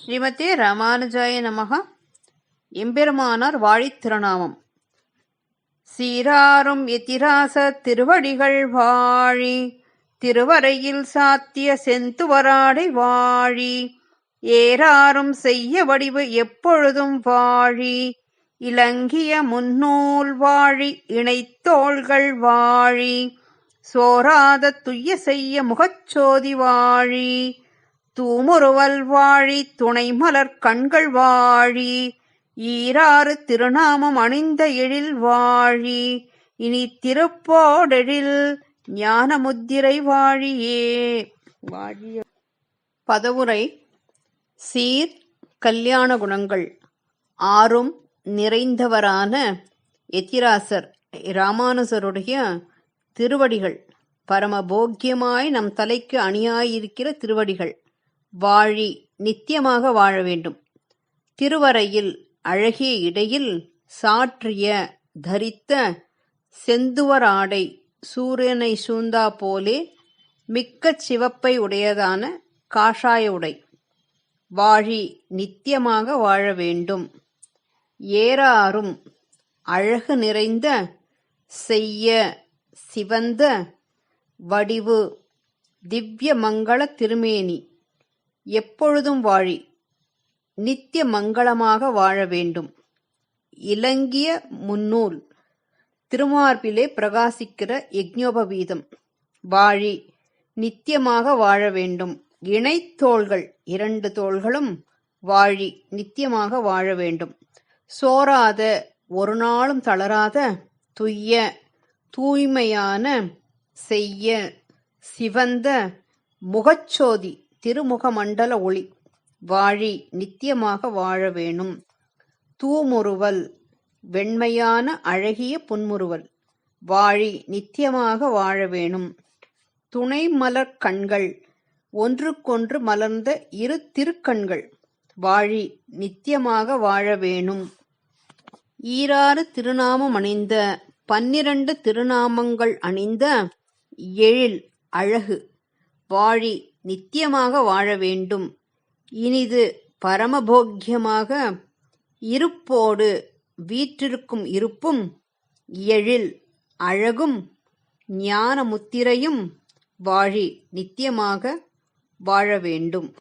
ஸ்ரீமதே ராமானுஜாய நமக. எம்பெருமானார் வாழித்திருநாமம் சீராரும் எத்திராச திருவடிகள் வாழி திருவரையில் சாத்திய செந்துவராடை வாழி ஏறாரும் செய்ய வடிவு எப்பொழுதும் வாழி இலங்கிய முன்னூல் வாழி இணைத்தோள்கள் வாழி சோராத துய்ய செய்ய முகச்சோதி வாழி தூமுறுவல் வாழி துணைமலர் கண்கள் வாழி ஈராறு திருநாமம் அணிந்த எழில் வாழி இனி திருப்போடெழில் ஞான முத்திரை வாழியே. வாழிய பதவுரை சீர் கல்யாண குணங்கள். ஆறும் நிறைந்தவரான எத்திராசர் ராமானுசருடைய திருவடிகள். பரம போக்கியமாய் நம் தலைக்கு அணியாயிருக்கிற திருவடிகள். வாழி நித்தியமாக வாழ வேண்டும். திருவரையில் அழகிய இடையில் சாற்றிய தரித்த செந்துவராடை சூரியனை சூந்தா போலே மிக்க சிவப்பை உடையதான காஷாய உடை. வாழி நித்தியமாக வாழ வேண்டும். ஏறாரும் அழகு நிறைந்த செய்ய சிவந்த வடிவு திவ்ய மங்கள திருமேனி. எப்பொழுதும் வாழி. நித்திய மங்களமாக வாழ வேண்டும். இலங்கிய முன்னூல். திருமார்பிலே பிரகாசிக்கிற யக்ஞோபவீதம் வாழி. நித்தியமாக வாழ வேண்டும். இணைத்தோள்கள் இரண்டு தோள்களும் வாழி. நித்தியமாக வாழ வேண்டும். சோராத ஒரு நாளும் தளராத துய்ய தூய்மையான செய்ய சிவந்த முகச்சோதி திருமுகமண்டல ஒளி. வாழி நித்தியமாக வாழ வேணும். தூமுறுவல் வெண்மையான அழகிய புன்முறுவல். வாழி நித்தியமாக வாழ வேணும். துணை மலர் கண்கள் ஒன்றுக்கொன்று மலர்ந்த இரு திருக்கண்கள். வாழி நித்தியமாக வாழ வேணும். ஈராறு திருநாமம் அணிந்த பன்னிரண்டு திருநாமங்கள் அணிந்த எழில் அழகு. வாழி நித்தியமாக வாழ வேண்டும். இனிது பரமபோக்கியமாக இருப்போடு வீற்றிருக்கும் இருப்பும் எழில் அழகும் ஞான முத்திரையும் வாழி நித்தியமாக வாழ வேண்டும்.